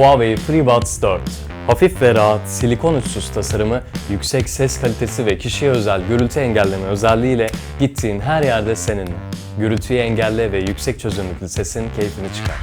Huawei FreeBuds 4 Hafif ve rahat, silikon uçsuz tasarımı, yüksek ses kalitesi ve kişiye özel gürültü engelleme özelliğiyle gittiğin her yerde seninle. Gürültüyü engelle ve yüksek çözünürlüklü sesin keyfini çıkar.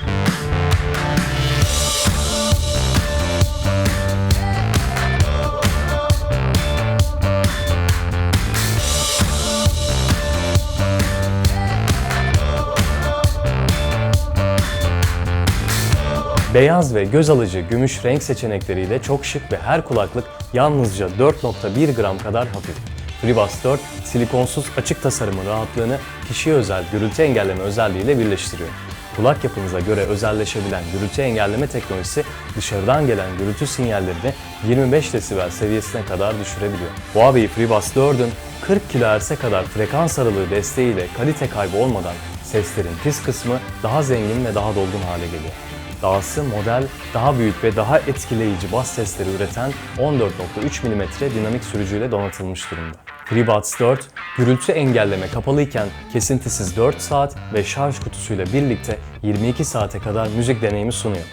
Beyaz ve göz alıcı gümüş renk seçenekleriyle çok şık ve her kulaklık yalnızca 4.1 gram kadar hafif. FreeBuds 4, silikonsuz açık tasarımın rahatlığını kişiye özel gürültü engelleme özelliğiyle birleştiriyor. Kulak yapınıza göre özelleşebilen gürültü engelleme teknolojisi dışarıdan gelen gürültü sinyallerini 25 desibel seviyesine kadar düşürebiliyor. Huawei FreeBuds 4'ün 40 kHz'e kadar frekans aralığı desteğiyle kalite kaybı olmadan seslerin tiz kısmı daha zengin ve daha dolgun hale geliyor. Dahası model daha büyük ve daha etkileyici bas sesleri üreten 14.3 mm dinamik sürücüyle donatılmış durumda. FreeBuds 4, gürültü engelleme kapalıyken kesintisiz 4 saat ve şarj kutusuyla birlikte 22 saate kadar müzik deneyimi sunuyor.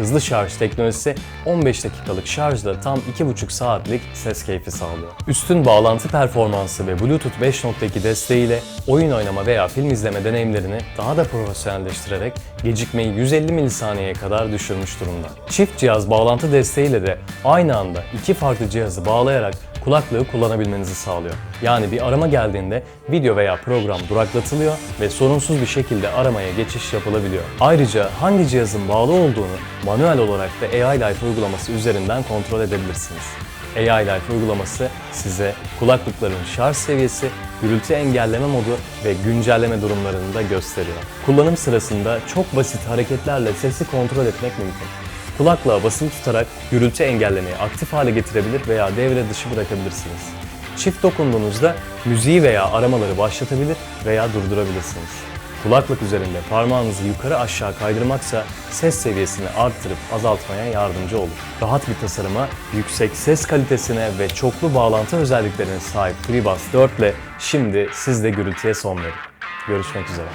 Hızlı şarj teknolojisi 15 dakikalık şarjla tam 2,5 saatlik ses keyfi sağlıyor. Üstün bağlantı performansı ve Bluetooth 5.2 desteğiyle oyun oynama veya film izleme deneyimlerini daha da profesyonelleştirerek gecikmeyi 150 milisaniyeye kadar düşürmüş durumda. Çift cihaz bağlantı desteğiyle de aynı anda iki farklı cihazı bağlayarak kulaklığı kullanabilmenizi sağlıyor. Yani bir arama geldiğinde video veya program duraklatılıyor ve sorunsuz bir şekilde aramaya geçiş yapılabiliyor. Ayrıca hangi cihazın bağlı olduğunu manuel olarak da AI Life uygulaması üzerinden kontrol edebilirsiniz. AI Life uygulaması size kulaklıkların şarj seviyesi, gürültü engelleme modu ve güncelleme durumlarını da gösteriyor. Kullanım sırasında çok basit hareketlerle sesi kontrol etmek mümkün. Kulaklığa basılı tutarak gürültü engellemeyi aktif hale getirebilir veya devre dışı bırakabilirsiniz. Çift dokunduğunuzda müziği veya aramaları başlatabilir veya durdurabilirsiniz. Kulaklık üzerinde parmağınızı yukarı aşağı kaydırmaksa ses seviyesini arttırıp azaltmaya yardımcı olur. Rahat bir tasarıma, yüksek ses kalitesine ve çoklu bağlantı özelliklerine sahip FreeBuds 4 ile şimdi siz de gürültüye son verin. Görüşmek üzere.